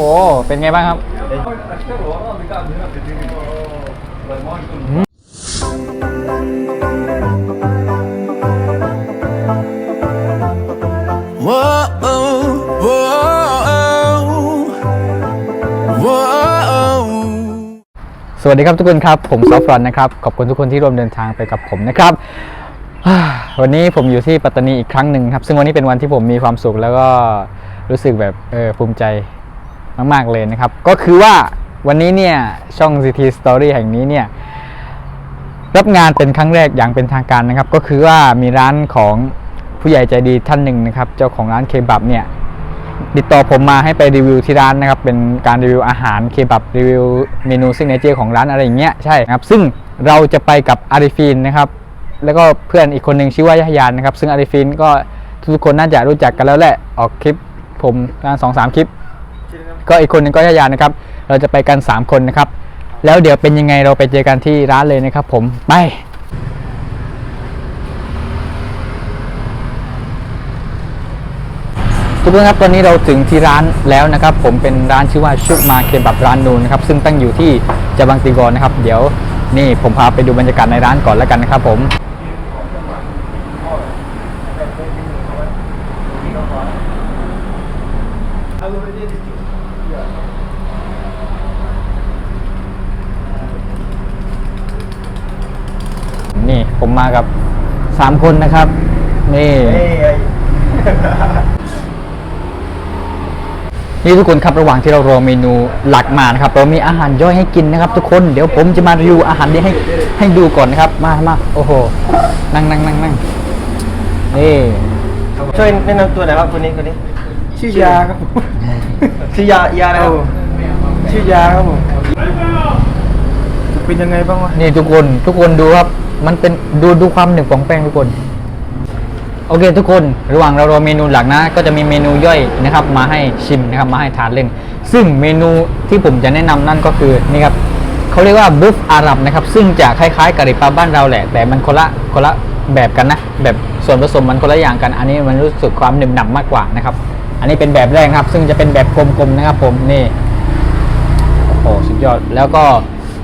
ห เป็นไงบ้างครับ Whoa, whoa, whoa. สวัสดีครับทุกคนครับ ผมซอฟรอนนะครับ ขอบคุณทุกคนที่ร่วมเดินทางไปกับผมนะครับอ่าวันนี้ผมอยู่ที่ปัตตานีอีกครั้งหนึ่งครับ ซึ่งวันนี้เป็นวันที่ผมมีความสุขแล้วก็รู้สึกแบบเออภูมิใจ มาก ๆ เลยนะครับ ก็คือว่าวันนี้เนี่ย ช่อง CT Story แห่งนี้เนี่ย รับงานเป็นครั้งแรกอย่างเป็นทางการนะครับ ก็คือว่ามีร้านของผู้ใหญ่ใจดีท่านหนึ่งนะครับ เจ้าของร้านเคบับเนี่ยติดต่อผมมาให้ไปรีวิวที่ร้านนะครับ เป็นการรีวิวอาหารเคบับรีวิวเมนูซิกเนเจอร์ของร้านอะไรอย่างเงี้ยใช่ครับ ซึ่งเราจะไปกับอาริฟีนนะครับ แล้วก็เพื่อนอีกคนหนึ่งชื่อว่ายะยานนะครับ ซึ่งอาริฟีนก็ทุกคนน่าจะรู้จักกันแล้วแหละออกคลิปผมประมาณสองสามคลิป ก็อีกคนนึงก็ยะฮยานนะครับ เราจะไปกัน 3 คนนะครับ แล้วเดี๋ยวเป็นยังไงเราไปเจอกันที่ร้านเลยนะครับ ผมไปทุกคนครับตอนนี้เราถึงที่ร้านแล้วนะครับ ผมเป็นร้านชื่อว่าชุกมาเคบับร้านนูนนะครับซึ่งตั้งอยู่ที่จาบังติกรนะครับ เดี๋ยวนี่ผมพาไปดูบรรยากาศในร้านก่อนแล้วกันนะครับผมนี่ ผมมากับ 3 คนนะครับ นี่ นี่ทุกคนครับระหว่างที่เรารอเมนูหลักมานะครับ เรามีอาหารย่อยให้กินนะครับ ทุกคนเดี๋ยวผมจะมารีวิวอาหารนี้ให้ให้ดูก่อนนะครับ มามาโอ้โหนั่งนั่งนั่งนั่งนี่ช่วยแนะนำตัวหน่อยครับคนนี้คนนี้ ชื่อยาครับผมชื่อยายาอะไรครับชื่อยาครับผมจะเป็นยังไงบ้างวะนี่ทุกคนทุกคนดูครับ มันเป็นดูดูความหนึบของแป้งทุกคน โอเคทุกคนระหว่างเรารอเมนูหลักนะ ก็จะมีเมนูย่อยนะครับ มาให้ชิมนะครับมาให้ทานเล่น ซึ่งเมนูที่ผมจะแนะนำนั่นก็คือนี่ครับเขาเรียกว่าบุฟอาหรับนะครับ ซึ่งจะคล้ายๆกะหรี่ปั๊บบ้านเราแหละ แต่มันคนละคนละแบบกันนะ แบบส่วนผสมมันคนละอย่างกัน อันนี้มันรู้สึกความหนึบหนับมากกว่านะครับ อันนี้เป็นแบบแรกครับ ซึ่งจะเป็นแบบกลมๆนะครับ ผมนี่โอ้โหสุดยอดแล้วก็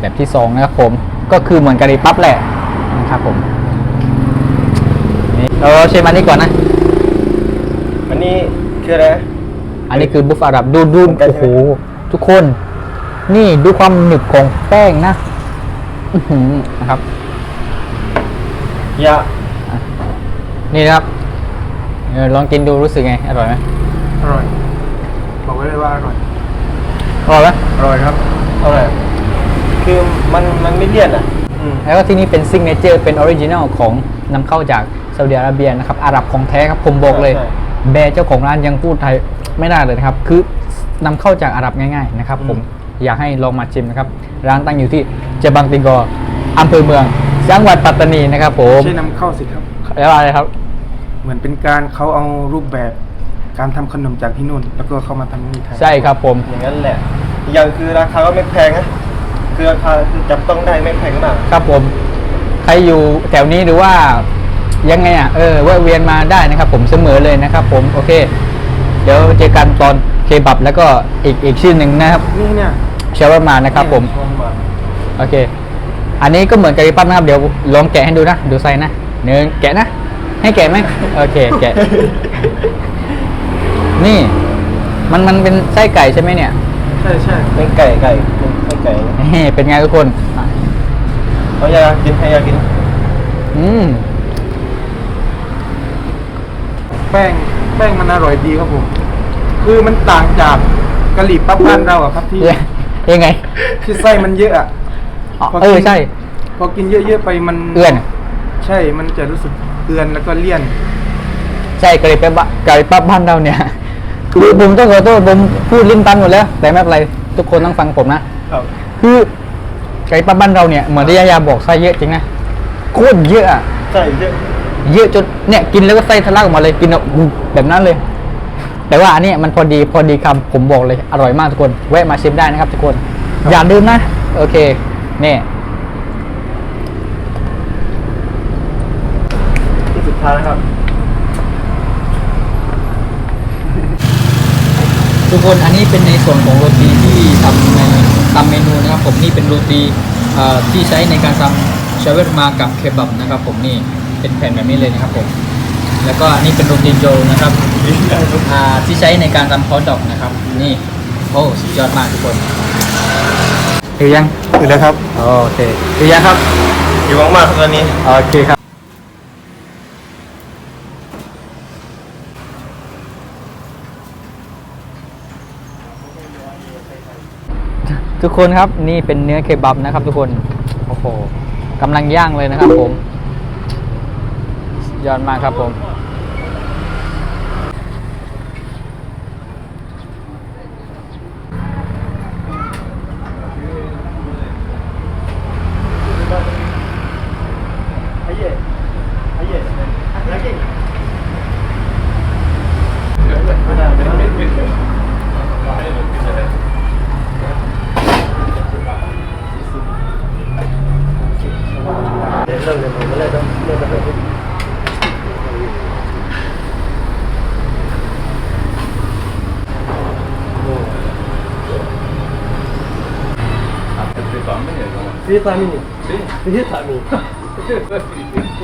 แบบที่สองนะครับผมก็คือเหมือนกะหรี่ปั๊บแหละ ครับผมนี่เราเชฟอันนี้ก่อนนะ อันนี้คืออะไรนะ อันนี้คือบุฟอาหรับดูดูเหมือนกันโอ้โหทุกคน นี่ดูความหนึบของแป้งนะอื้อหือนะครับยานี่นะครับเออลองกินดูรู้สึกไง อร่อยไหมอร่อย บอกไว้เลยว่าอร่อย อร่อยไหมอร่อยครับเท่าไหร่คือมันมันไม่เลี่ยนอะอืม แล้วก็ที่นี่เป็นซิกเนเจอร์เป็นออริจินัลของนำเข้าจากซาอุดิอาระเบียนะครับอาหรับของแท้ครับผมบอกเลยใช่แบร์เจ้าของร้านยังพูดไทยไม่ได้เลยนะครับคือนำเข้าจากอาหรับง่ายๆนะครับผมอยากให้ลองมาชิมนะครับ ร้านตั้งอยู่ที่เจบังติกออำเภอเมืองจังหวัดปัตตานีนะครับผมใช่นำเข้าสิครับแล้วอะไรครับ เหมือนเป็นการเขาเอารูปแบบการทำขนมจากที่นู่น แล้วก็เข้ามาทำที่ไทยใช่ครับผมอย่างนั้นแหละอีกอย่างคือราคาก็ไม่แพงนะ คือราคาคือจับต้องได้ไม่แพงมาก ครับผม ใครอยู่แถวนี้หรือว่ายังไงอะเออแวะเวียนมาได้นะครับ ผมเสมอเลยนะครับ ผมโอเค เดี๋ยวเจอกันตอนเคบับแล้วก็อีกอีกชื่อหนึ่งนะครับนี่เนี่ยเชาวมานะครับ ผมชมมาโอเค อันนี้ก็เหมือนกะหรี่ปั๊บนะครับเดี๋ยวลองแกะให้ดูนะดูไส้นะเนื้อแกะนะ ให้แกะไหมโอเค แกะ นี่ มันมันเป็นไส้ไก่ใช่ไหมเนี่ย ใช่ใช่เป็นไก่ไก่เป็นไก่ไก่นี่เป็นไงทุกคนเอายากินให้ยากิน อืม แป้งแป้งมันอร่อยดีครับผม คือมันต่างจากกะหรี่ปั๊บบ้านเราอะครับที่ยังไง ที่ไส้มันเยอะอะอ๋อพอเออกินใช่ พอกินเยอะๆไปมันเอื้อน ใช่ มันจะรู้สึกเอือนแล้วก็เลี่ยน ใช่กะหรี่ปั๊บะกะหรี่ปั๊บบ้านเราเนี่ย คือผมต้องขอโทษผมพูดลิ้นตันหมดแล้ว แต่ไม่เป็นไรทุกคนต้องฟังผมนะ ครับ คือกะหรี่ปั๊บบ้านเราเนี่ยเหมือนที่ยายาบอกไส้เยอะจริงนะโคตรเยอะอะใช่เยอะเยอะจนเนี่ยกินแล้วก็ไส้ทะลักออกมาเลยกินแบบนั้นเลย แต่ว่าอันนี้มันพอดีพอดีคำผมบอกเลยอร่อยมากทุกคนแวะมาชิมได้นะครับ ทุกคน อย่าลืมนะ โอเคนี่ที่สุดท้ายนะครับ ทุกคนอันนี้เป็นในส่วนของโรตีที่ทำในทำเมนูนะครับ ผมนี่เป็นโรตีเอ่อที่ใช้ในการทำชาเวตมากับเคบับนะครับ ผมนี่เป็นแผ่นแบบนี้เลยนะครับผมแล้วก็อันนี้เป็นโรตีโจนะครับอ่าที่ใช้ในการทำฮอทดอกนะครับ นี่โอ้สุดยอดมากทุกคนถือยังคือแล้วครับโอเคถือยังครับอยู่มากๆครับตอนนี้โอเคครับ ทุกคนครับนี่เป็นเนื้อเคบับนะครับ ทุกคนโอ้โหกำลังย่างเลยนะครับ ผมยอดมากครับผม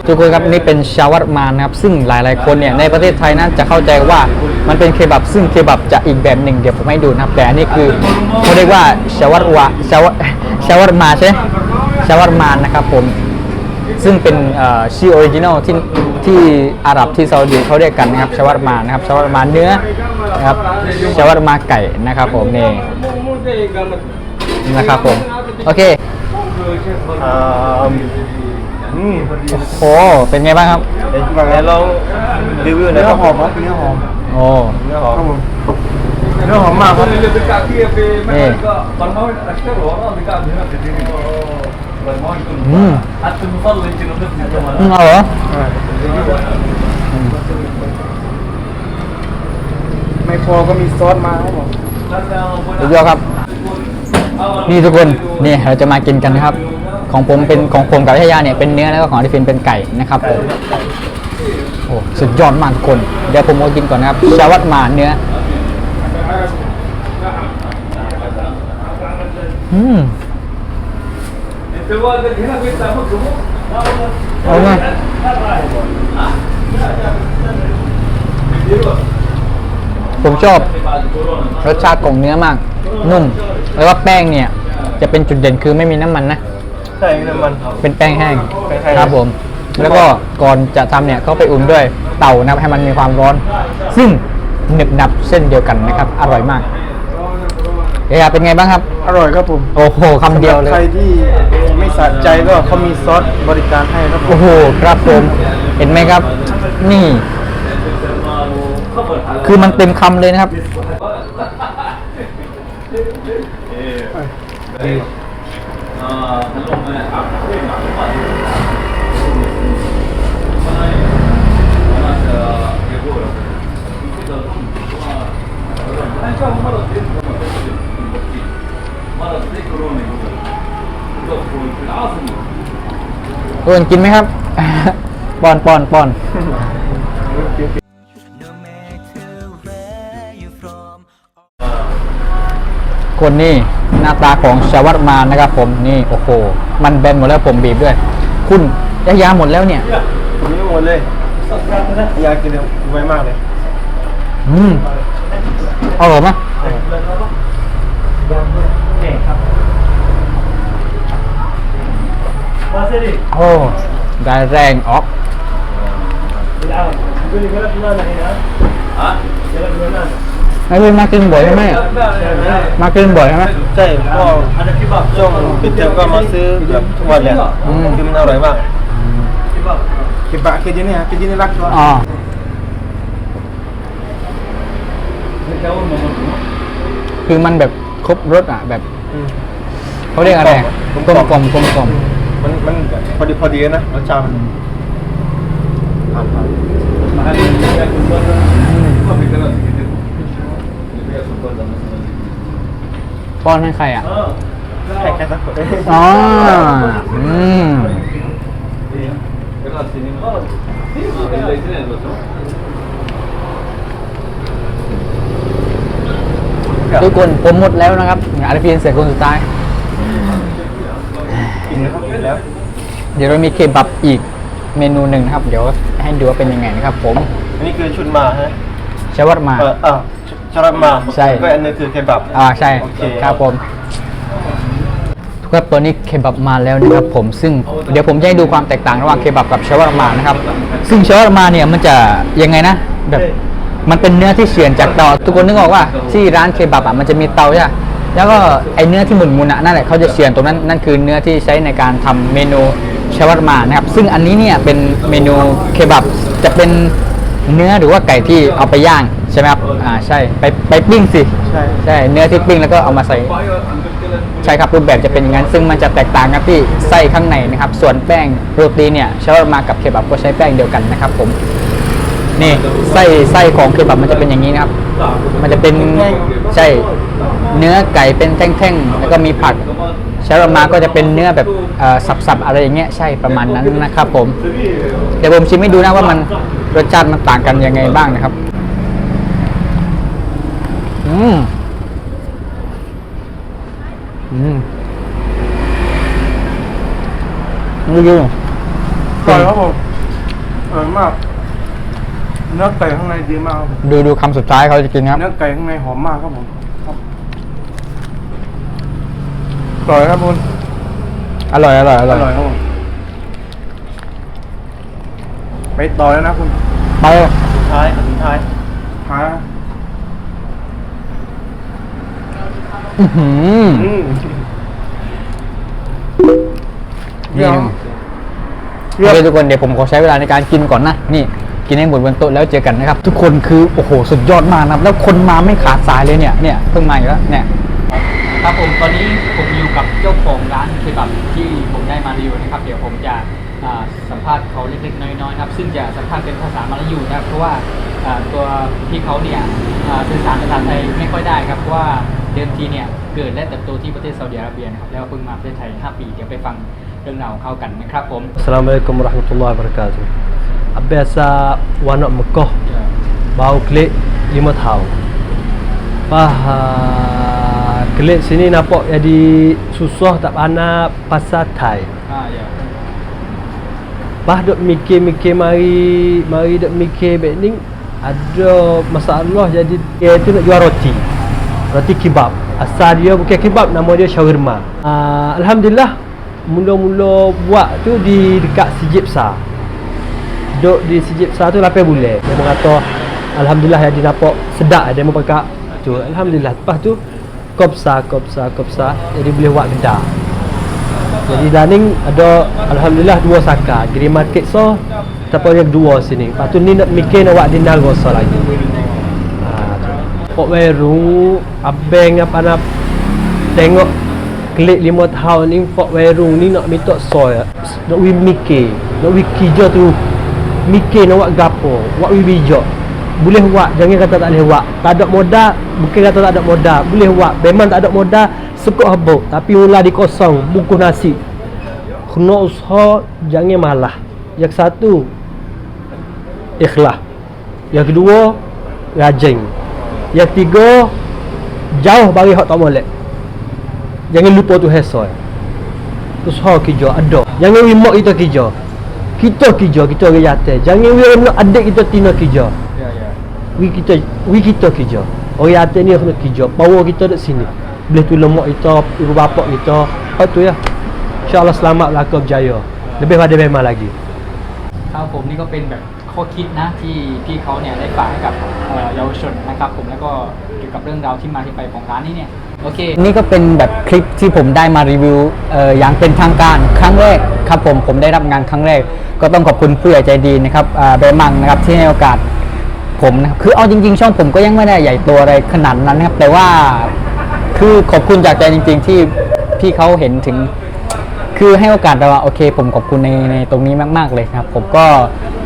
ทุกคนครับนี่เป็นชาวัตมานนะครับ ซึ่งหลายๆคนเนี่ยในประเทศไทยนะจะเข้าใจว่ามันเป็นเคบับ ซึ่งเคบับจะอีกแบบหนึ่งเดี๋ยวผมให้ดูนะครับ แต่อันนี้คือเขาเรียกว่าชาวัตวะชาวชาวัตมาใช่ไหมชาวัตมานนะครับผมซึ่งเป็นเอ่อชื่อออริจินอลที่ที่อาหรับที่ซาอุดีเขาเรียกกันนะครับชาวัตมานะครับชาวัตมาเนื้อนะครับชาวัตมาไก่นะครับผมนี่นะครับผมโอเค อ่าอืมโอ้เป็นไงบ้างครับเดี๋ยวเดี๋ยวลองรีวิวหน่อยเนื้คอรับหอมครับเนื้อหอมโอ้เนื้อหอมครับผมเนื้อหอมมากครับนี่อืมอืมเอาเหรอไม่พอก็มีซอสมาครับผมสุดยอดครับ นี่ทุกคนนี่เราจะมากินกันนะครับ ของผมเป็นของผมกับพิทยาเนี่ยเป็นเนื้อแล้วก็ของดิฟินเป็นไก่นะครับผมโอ้สุดยอดมากทุกคน เดี๋ยวผมมากินก่อนนะครับชาวัตมาเนื้ออืมเอาไง ผมชอบรสชาติของเนื้อมาก นุ่ม แล้วก็แป้งเนี่ย จะเป็นจุดเด่นคือไม่มีน้ำมันนะ ใช่มีน้ำมันเป็นแป้งแห้งแป้งแห้ง ครับผม แล้วก็ก่อนจะทำเนี่ยเขาไปอุ่นด้วยเตานะครับให้มันมีความร้อน ซึ่งหนึบหนับเส้นเดียวกันนะครับ อร่อยมากเอ้ยเป็นไงบ้างครับ อร่อยครับผมโอ้โหคำเดียวเลใครย ที่ไม่สะใจก็เขามีซอสบริการให้ครับผโอ้มโห ครับผม เห็นไหมครับ นี่ คือมันเต็มคำเลยนะครับทุกคนกินไหมครับ ปอนปอนปอน คนนี่หน้าตาของชาวัตมานนะครับผมนี่โอ้โห มันแบนหมดแล้วผมบีบด้วย คุณยายาหมดแล้วเนี่ยผมยังหมดเลยอยากกินเลยไวมากเลยอืมเอาเหรอมะโอ้ได้แรงออกไอ้เพื่อน มากินบ่อยใช่ไหมมากินบ่อยใช่ไหมใช่ก็ช่วงปิดเทอมก็มาซื้อแบบทุกวันเลยอืมคือมันอร่อยมากคิบะเคจิเนี่ยเคจินี่รักตัวอ๋อคือมันแบบครบรสอะแบบอืมเขาเรียกอะไรกลมกลกล่มอมกลมกลมกลมมันมันพอดีพอดีนะรสชาติมันผ่านผ่าน ป้อนให้ใครอะแค่แค่สักคนอ๋ออืมทุกคนผมหมดแล้วนะครับอาร์พีเอ็นเสียคนสุดท้ายกินแล้วครับกินแล้วเดี๋ยวเรามีเคบับอีกเมนูหนึ่งนะครับ เดี๋ยวให้ดูว่าเป็นยังไงนะครับผม อันนี้คือชุนมาฮะชาวัตมาเอออะ ชารามาใช่ ก็อันนี้คือเคบับ อ่าใช่โอเค ครับผมทุกคนตัวนี้เคบับมาแล้วนะครับผมซึ่งเดี๋ยวผมจะให้ดูความแตกต่างระหว่างเคบับกับชาวาร์มานะครับ ซึ่งชาวาร์มาเนี่ยมันจะยังไงนะแบบมันเป็นเนื้อที่เฉือนจากเตาทุกคนนึกออกว่าที่ร้านเคบับอะมันจะมีเตาใช่ไหมแล้วก็ไอเนื้อที่หมุนมุนๆอะนั่นแหละเขาจะเฉือนตรงนั้นนั่นคือเนื้อที่ใช้ในการทำเมนูชาวาร์มานะครับซึ่งอันนี้เนี่ยเป็นเมนูเคบับจะเป็น เนื้อหรือว่าไก่ที่เอาไปย่างใช่ไหมครับอ่าใช่ไปไปปิ้งสิใช่ ใช่เนื้อที่ปิ้งแล้วก็เอามาใส่ ใช่ครับรูปแบบจะเป็นอย่างนั้น ซึ่งมันจะแตกต่างกันที่ไส้ข้างในนะครับ ส่วนแป้งโรตีเนี่ยชาวมากับเคบับก็ใช้แป้งเดียวกันนะครับ ผม นี่ไส้ไส้ของเคบับมันจะเป็นอย่างนี้นะครับ มันจะเป็นใช่เนื้อไก่เป็นแท่งๆแล้วก็มีผักชาวมาก็จะเป็นเนื้อแบบเอ่อสับๆอะไรอย่างเงี้ยใช่ประมาณนั้นนะครับ ผมเดี๋ยวผมชิมให้ดูนะว่ามัน รสชาติมันต่างกันยังไงบ้างนะครับ อืม อืมนี่ดูอร่อยครับผมอร่อยมาก เนื้อไก่ข้างในดีมากครับผมดูดูคำสุดท้ายเขาจะกินครับ เนื้อไก่ข้างในหอมมากครับผมครับอร่อยครับคุณอร่อยอร่อยออร่อยร่อยครับผมไป ต่อแล้วนะคุณไปสุดท้ายสุดท้ายหาอื้อหืออืมนี่เรียโอบเคทุกคนเดี๋ยวผมขอใช้เวลาในการกินก่อนนะ นี่กินให้หมดบนโต๊ะแล้วเจอกันนะครับ ทุกคนคือโอ้โหสุดยอดมากนะครับ แล้วคนมาไม่ขาดสายเลยเนี่ยเนี่ยเพิ่งมาอีกแล้วเนี่ยครับผมตอนนี้ผมอยู่กับเจ้าของร้านเคบับที่ผมได้มารีวิวนะครับ เดี๋ยวผมจะอ่า สัมภาษณ์เขาเล็กๆน้อยๆครับ ซึ่งจะสัมภาษณ์เป็นภาษามาลายูนะครับ เพราะว่าตัวพี่เขาเนี่ยสื่อสารภาษาไทยไม่ค่อยได้ครับเพราะว่าเดิมทีเนี่ยเกิดและเติบโตที่ประเทศซาอุดิอาระเบียนะครับแล้วเพิ่งมาประเทศไทย 5 ปีเดี๋ยวไปฟังเรื่องราวของเขากันนะครับผม Assalamualaikum warahmatullahi wabarakatuh. Biasa wanak Mekah bau klik lima tahun. Pah ah, klik sini nampak jadi susah tak pandai pasal Thai. อ่าอย่า Pah duk mikir-mikir mari mari duk mikir baik ni ada masalah jadi dia tu nak jual roti. Roti kebab. Asal dia bukan kebab nama dia shawarma. Uh, Alhamdulillah mula-mula buat tu di dekat Sijip Besar. Duk di Sijip Besar tu 8 bulan. Dia mengata Alhamdulillah jadi nampak sedap dia pakai tu. Alhamdulillah. Lepas tu kopsa kopsa kopsa jadi boleh buat kedai. Jadi Daning ada Alhamdulillah dua saka. Giri market so Tapi yang dua sini. Lepas tu ni nak mikir nak buat di Nalgosa lagi. Tu. Pok Weru Abang apa nak Tengok Klik lima tahun ni Pok Weru ni nak minta soy Nak we mikir Nak we kerja tu. Mikir nak buat gapo Buat we bijak. Boleh buat jangan kata tak boleh buat. Tak ada modal bukan kata tak ada modal. Boleh buat memang tak ada modal sekut habuk tapi mula di kosong bungkus nasi. Kena usaha jangan malah. Yang satu ikhlas. Yang kedua rajin. Yang tiga jauh bagi hak tak molek jangan lupa tu hesoi. Usaha kerja ada jangan wimak kita kerja. Kita kerja kita orang jatuh. Jangan wimak adik kita tina kerja. Ya ya. We kita we kita kerja. Orang atas ni kena kerja. Power kita dekat sini boleh tolong mak kita ibu bapa kita oh tu ya insyaallah selamat belaka berjaya lebih pada memang lagi ครับผมนี่ก็เป็นแบบข้อคิดนะที่พี่เขาเนี่ยได้ฝากให้กับเอ่อเยาวชนนะครับผมแล้วก็เกี่ยวกับเรื่องราวที่มาที่ไปของร้านนี้เนี่ยโอเคนี่ก็เป็นแบบคลิปที่ผมได้มารีวิวเอ่ออย่างเป็นทางการครั้งแรกครับผมผมได้รับงานครั้งแรก ก็ต้องขอบคุณผู้ใหญ่ใจดีนะครับอ่าเบมังนะครับที่ให้โอกาสผมนะครับคือเอาจริง ๆ ช่องผมก็ยังไม่ได้ใหญ่โตอะไรขนาดนั้นนะครับแต่ว่า คือขอบคุณจากใจจริง ๆ ที่พี่เขาเห็นถึง คือให้โอกาสเราอะโอเค ผมขอบคุณในในตรงนี้มาก ๆเลยครับ ผมก็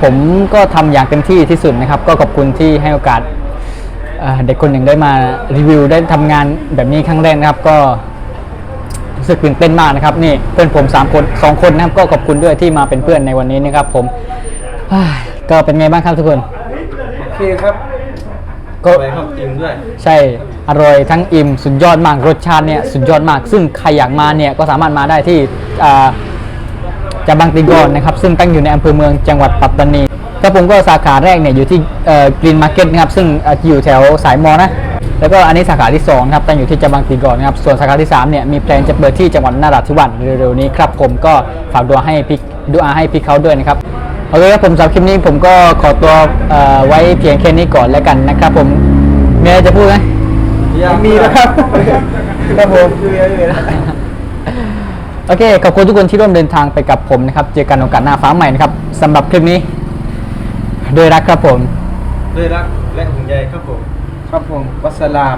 ผมก็ทำอย่างเต็มที่ที่สุดนะครับ ก็ขอบคุณที่ให้โอกาสเอ่อเด็กคนหนึ่งได้มารีวิวได้ทำงานแบบนี้ครั้งแรกนะครับก็ รู้สึกตื่นเต้นมากนะครับนี่เพื่อนผมสามคนสองคนนะครับก็ขอบคุณด้วยที่มาเป็นเพื่อนในวันนี้นะครับ ผมเฮ้ยก็เป็นไงบ้างครับทุกคน โอเคครับก็ ไปครับจริงด้วย ใช่ อร่อยทั้งอิ่มสุดยอดมากรสชาติเนี่ยสุดยอดมาก ซึ่งใครอยากมาเนี่ยก็สามารถมาได้ที่จาบังติกรนะครับซึ่งตั้งอยู่ในอำเภอเมืองจังหวัดปัตตานีครับผมก็สาขาแรกเนี่ยอยู่ที่กรีนมาร์เก็ตนะครับซึ่งอยู่แถวสายมอนะแล้วก็อันนี้สาขาที่2ครับตั้งอยู่ที่จาบังติกรนะครับส่วนสาขาที่3เนี่ยมีแพลนจะเปิดที่จังหวัดนราธิวาสเร็วๆนี้ครับผมก็ฝากดูให้พี่ดูอาให้พี่เขาด้วยนะครับโอเคครับผมสำหรับคลิปนี้ผมก็ขอตัวไว้เพียงแค่นี้ก่อนแล้วกันนะครับผมมีอะไรจะพูดไหม มีนะครับครับผมคือไม่มีนะโอเค ขอบคุณทุกคนที่ร่วมเดินทางไปกับผมนะครับ เจอกันโอกาสหน้าฟ้าใหม่นะครับสำหรับคลิปนี้ ด้วยรักครับผม ด้วยรักและห่วงใยครับผม ครับผมวัสสลาม